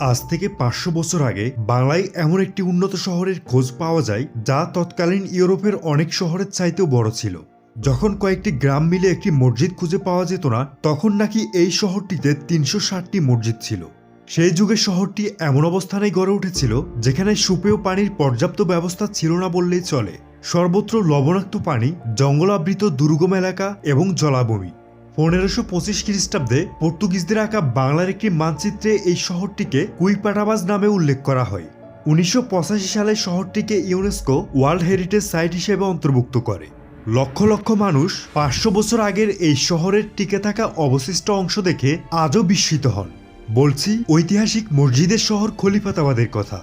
আজ থেকে পাঁচশো বছর আগে বাংলায় এমন একটি উন্নত শহরের খোঁজ পাওয়া যায় যা তৎকালীন ইউরোপের অনেক শহরের চাইতেও বড় ছিল। যখন কয়েকটি গ্রাম মিলে একটি মসজিদ খুঁজে পাওয়া যেত না, তখন নাকি এই শহরটিতে তিনশো ষাটটি মসজিদ ছিল। সেই যুগে শহরটি এমন অবস্থানে গড়ে উঠেছিল, যেখানে সুপেয় পানির পর্যাপ্ত ব্যবস্থা ছিল না বললেই চলে। সর্বত্র লবণাক্ত পানি, জঙ্গলাবৃত দুর্গম এলাকা এবং জলাভূমি। পনেরোশো পঁচিশ খ্রিস্টাব্দে পর্তুগিজদের আঁকা বাংলার একটি মানচিত্রে এই শহরটিকে কুইপাটাবাজ নামে উল্লেখ করা হয়। উনিশশো পঁচাশি সালে শহরটিকে ইউনেস্কো ওয়ার্ল্ড হেরিটেজ সাইট হিসেবে অন্তর্ভুক্ত করে। লক্ষ লক্ষ মানুষ পাঁচশো বছর আগের এই শহরের টিকে থাকা অবশিষ্ট অংশ দেখে আজও বিস্মিত হন। বলছি, ঐতিহাসিক মসজিদের শহর খলিফাতাবাদের কথা।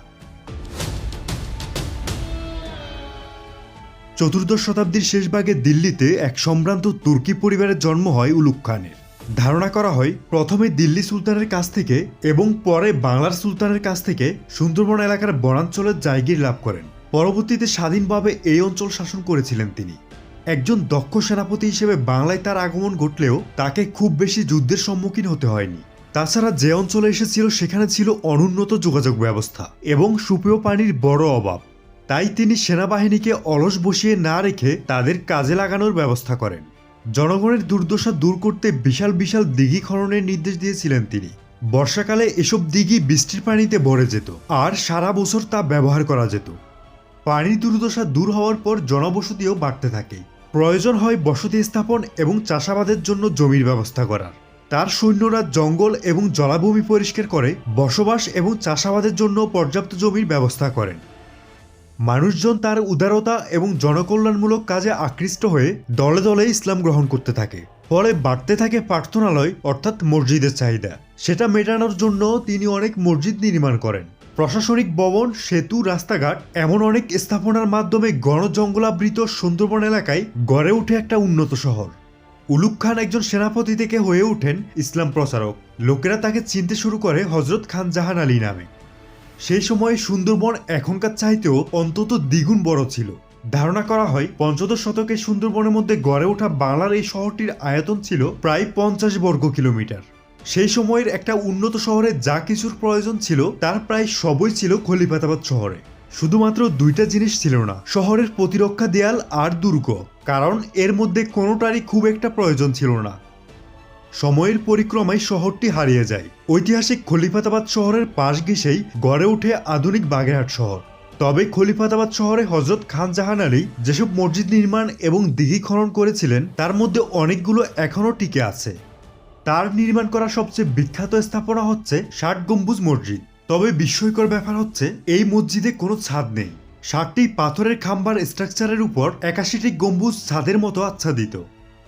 চতুর্দশ শতাব্দীর শেষ ভাগে দিল্লিতে এক সম্ভ্রান্ত তুর্কি পরিবারের জন্ম হয় উলুক খানের। ধারণা করা হয়, প্রথমে দিল্লি সুলতানের কাছ থেকে এবং পরে বাংলার সুলতানের কাছ থেকে সুন্দরবন এলাকার বনাঞ্চলের জায়গির লাভ করেন। পরবর্তীতে স্বাধীনভাবে এই অঞ্চল শাসন করেছিলেন তিনি। একজন দক্ষ সেনাপতি হিসেবে বাংলায় তার আগমন ঘটলেও তাকে খুব বেশি যুদ্ধের সম্মুখীন হতে হয়নি। তাছাড়া যে অঞ্চলে এসেছিল, সেখানে ছিল অনুন্নত যোগাযোগ ব্যবস্থা এবং সুপেয় পানির বড় অভাব। তাই তিনি সেনাবাহিনীকে অলস বসিয়ে না রেখে তাদের কাজে লাগানোর ব্যবস্থা করেন। জনগণের দুর্দশা দূর করতে বিশাল বিশাল দিঘি খননের নির্দেশ দিয়েছিলেন তিনি। বর্ষাকালে এসব দিঘি বৃষ্টির পানিতে ভরে যেত আর সারা বছর তা ব্যবহার করা যেত। পানির দুর্দশা দূর হওয়ার পর জনবসতিও বাড়তে থাকে। প্রয়োজন হয় বসতি স্থাপন এবং চাষাবাদের জন্য জমির ব্যবস্থা করার। তার সৈন্যরা জঙ্গল এবং জলাভূমি পরিষ্কার করে বসবাস এবং চাষাবাদের জন্য পর্যাপ্ত জমির ব্যবস্থা করেন। মানুষজন তার উদারতা এবং জনকল্যাণমূলক কাজে আকৃষ্ট হয়ে দলে দলে ইসলাম গ্রহণ করতে থাকে। ফলে বাড়তে থাকে প্রার্থনালয়, অর্থাৎ মসজিদের চাহিদা। সেটা মেটানোর জন্য তিনি অনেক মসজিদ নির্মাণ করেন। প্রশাসনিক ভবন, সেতু, রাস্তাঘাট, এমন অনেক স্থাপনার মাধ্যমে গণ জঙ্গলাবৃত সুন্দরবন এলাকায় গড়ে ওঠে একটা উন্নত শহর। উলুক খান একজন সেনাপতি থেকে হয়ে ওঠেন ইসলাম প্রচারক। লোকেরা তাকে চিনতে শুরু করে হজরত খান জাহান আলী নামে। সেই সময়ে সুন্দরবন এখনকার চাইতেও অন্তত দ্বিগুণ বড় ছিল। ধারণা করা হয়, পঞ্চদশ শতকে সুন্দরবনের মধ্যে গড়ে ওঠা বাংলার এই শহরটির আয়তন ছিল প্রায় পঞ্চাশ বর্গ কিলোমিটার। সেই সময়ের একটা উন্নত শহরে যা কিছুর প্রয়োজন ছিল, তার প্রায় সবই ছিল খলিফাতাবাদ শহরে। শুধুমাত্র দুইটা জিনিস ছিল না, শহরের প্রতিরক্ষা দেয়াল আর দুর্গ। কারণ এর মধ্যে কোনোটারই খুব একটা প্রয়োজন ছিল না। সময়ের পরিক্রমায় শহরটি হারিয়ে যায়। ঐতিহাসিক খলিফাতাবাদ শহরের পাশ ঘেঁষেই গড়ে ওঠে আধুনিক বাগেরহাট শহর। তবে খলিফাতাবাদ শহরে হজরত খান জাহান আলী যেসব মসজিদ নির্মাণ এবং দিঘি খনন করেছিলেন, তার মধ্যে অনেকগুলো এখনও টিকে আছে। তার নির্মাণ করা সবচেয়ে বিখ্যাত স্থাপনা হচ্ছে ষাট গম্বুজ মসজিদ। তবে বিস্ময়কর ব্যাপার হচ্ছে, এই মসজিদে কোনো ছাদ নেই। ষাটটি পাথরের খাম্বার স্ট্রাকচারের উপর একাশিটি গম্বুজ ছাদের মতো আচ্ছাদিত।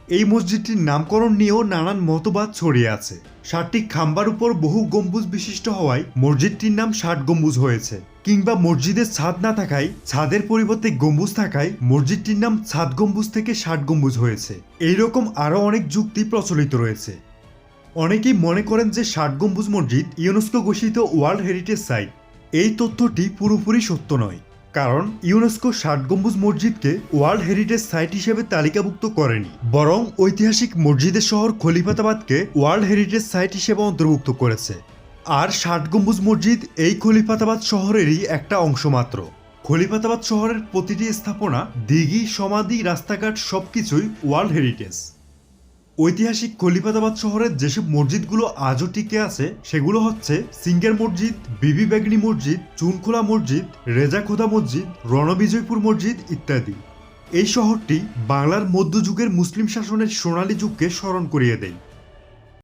এই মসজিদটির নামকরণ নিয়েও নানান মতবাদ ছড়িয়ে আছে। ষাটটি খাম্বার উপর বহু গম্বুজ বিশিষ্ট হওয়ায় মসজিদটির নাম ষাট গম্বুজ হয়েছে। কিংবা মসজিদের ছাদ না থাকায় ছাদের পরিবর্তে গম্বুজ থাকায় মসজিদটির নাম ছাদ গম্বুজ থেকে ষাট গম্বুজ হয়েছে। এইরকম আরও অনেক যুক্তি প্রচলিত রয়েছে। অনেকেই মনে করেন যে ষাট গম্বুজ মসজিদ ইউনেস্কো ঘোষিত ওয়ার্ল্ড হেরিটেজ সাইট। এই তথ্যটি পুরোপুরি সত্য নয়। কারণ ইউনেস্কো ষাট গম্বুজ মসজিদকে ওয়ার্ল্ড হেরিটেজ সাইট হিসেবে তালিকাভুক্ত করেনি, বরং ঐতিহাসিক মসজিদের শহর খলিফাতাবাদকে ওয়ার্ল্ড হেরিটেজ সাইট হিসেবে অন্তর্ভুক্ত করেছে। আর ষাট গম্বুজ মসজিদ এই খলিফাতাবাদ শহরেরই একটা অংশ মাত্র। খলিফাতাবাদ শহরের প্রতিটি স্থাপনা, দিঘি, সমাধি, রাস্তাঘাট সবকিছুই ওয়ার্ল্ড হেরিটেজ। ঐতিহাসিক কলিপাতাবাদ শহরের যেসব মসজিদগুলো আজও টিকে আছে, সেগুলো হচ্ছে সিঙ্গের মসজিদ, বিবি বেগনি মসজিদ, চুনখোলা মসজিদ রেজাখোদা মসজিদ, রণবিজয়পুর মসজিদ ইত্যাদি। এই শহরটি বাংলার মধ্যযুগের মুসলিম শাসনের সোনালী যুগকে স্মরণ করিয়ে দেয়।